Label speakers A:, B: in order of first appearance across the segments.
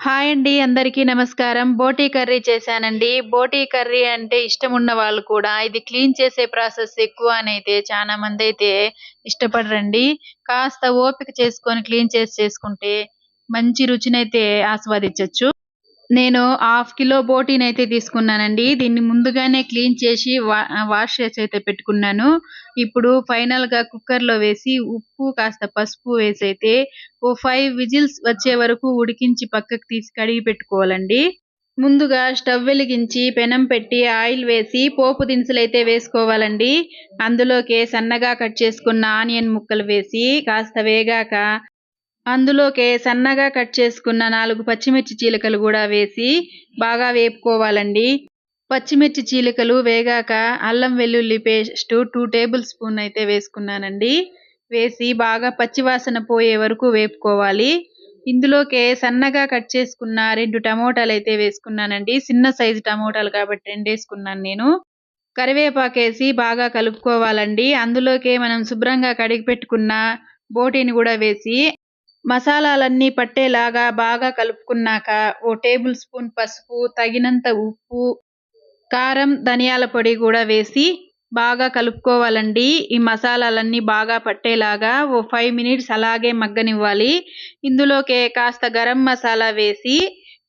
A: Hi అండి అందరికీ నమస్కారం. బోటీ కర్రీ చేశానండి. బోటీ కర్రీ అంటే ఇష్టం ఉన్న వాళ్ళు కూడా ఇది క్లీన్ చేసే ప్రాసెస్ ఎక్కువ అని అయితే చాలా మంది అయితే ఇష్టపడరండి. కాస్త ఓపిక చేసుకొని క్లీన్ చేసి చేసుకుంటే మంచి రుచినైతే ఆస్వాదించవచ్చు నేను హాఫ్ కిలో బోటీని అయితే తీసుకున్నానండి. దీన్ని ముందుగానే క్లీన్ చేసి వా వాష్ చేసి అయితే పెట్టుకున్నాను. ఇప్పుడు ఫైనల్గా కుక్కర్లో వేసి ఉప్పు కాస్త పసుపు వేసి అయితే ఓ ఫైవ్ విజిల్స్ వచ్చే వరకు ఉడికించి పక్కకు తీసి కడిగి పెట్టుకోవాలండి. ముందుగా స్టవ్ వెలిగించి పెనం పెట్టి ఆయిల్ వేసి పోపు దినుసులు అయితే వేసుకోవాలండి. అందులోకి సన్నగా కట్ చేసుకున్న ఆనియన్ ముక్కలు వేసి కాస్త వేగాక అందులోకే సన్నగా కట్ చేసుకున్న నాలుగు పచ్చిమిర్చి చీలికలు కూడా వేసి బాగా వేపుకోవాలండి. పచ్చిమిర్చి చీలికలు వేగాక అల్లం వెల్లుల్లి పేస్ట్ టూ టేబుల్ స్పూన్ అయితే వేసుకున్నానండి. వేసి బాగా పచ్చివాసన పోయే వరకు వేపుకోవాలి. ఇందులోకే సన్నగా కట్ చేసుకున్న రెండు టమోటాలు అయితే వేసుకున్నానండి. చిన్న సైజు టమోటాలు కాబట్టి రెండు వేసుకున్నాను నేను. కరివేపాకేసి బాగా కలుపుకోవాలండి. అందులోకే మనం శుభ్రంగా కడిగి పెట్టుకున్న బోటీని కూడా వేసి మసాలాలన్నీ పట్టేలాగా బాగా కలుపుకున్నాక ఓ టేబుల్ స్పూన్ పసుపు తగినంత ఉప్పు కారం ధనియాల పొడి కూడా వేసి బాగా కలుపుకోవాలండి. ఈ మసాలాలన్నీ బాగా పట్టేలాగా ఓ ఫైవ్ మినిట్స్ అలాగే మగ్గనివ్వాలి. ఇందులోకే కాస్త గరం మసాలా వేసి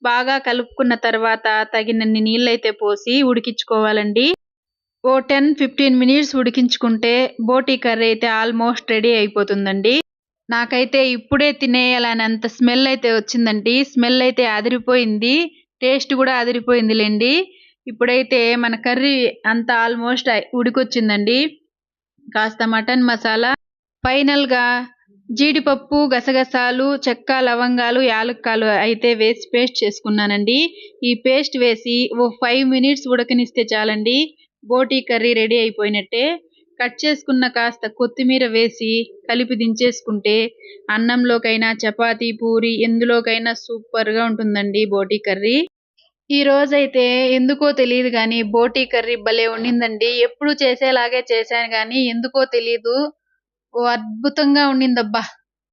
A: బాగా కలుపుకున్న తర్వాత తగినన్ని నీళ్ళైతే పోసి ఉడికించుకోవాలండి. ఓ టెన్ ఫిఫ్టీన్ మినిట్స్ ఉడికించుకుంటే బోటీ కర్రీ అయితే ఆల్మోస్ట్ రెడీ అయిపోతుందండి. నాకైతే ఇప్పుడే తినేయాలనేంత స్మెల్ అయితే వచ్చిందండి. స్మెల్ అయితే అదిరిపోయింది. టేస్ట్ కూడా అదిరిపోయిందిలేండి ఇప్పుడైతే మన కర్రీ అంతా ఆల్మోస్ట్ ఉడికొచ్చిందండి. కాస్త మటన్ మసాలా ఫైనల్గా జీడిపప్పు గసగసాలు చెక్క లవంగాలు యాలక్కాలు అయితే వేసి పేస్ట్ చేసుకున్నానండి. ఈ పేస్ట్ వేసి ఓ ఫైవ్ మినిట్స్ ఉడకనిస్తే చాలండి. బోటీ కర్రీ రెడీ అయిపోయినట్టే. కట్ చేసుకున్న కాస్త కొత్తిమీర వేసి కలిపి దించేసుకుంటే అన్నంలోకైనా చపాతి పూరి ఎందులోకైనా సూపర్గా ఉంటుందండి బోటీ కర్రీ. ఈ రోజైతే ఎందుకో తెలియదు కానీ బోటీ కర్రీ భలే ఉండిందండి ఎప్పుడు చేసేలాగే చేశాను కానీ ఎందుకో తెలియదు ఓ అద్భుతంగా ఉండిందబ్బా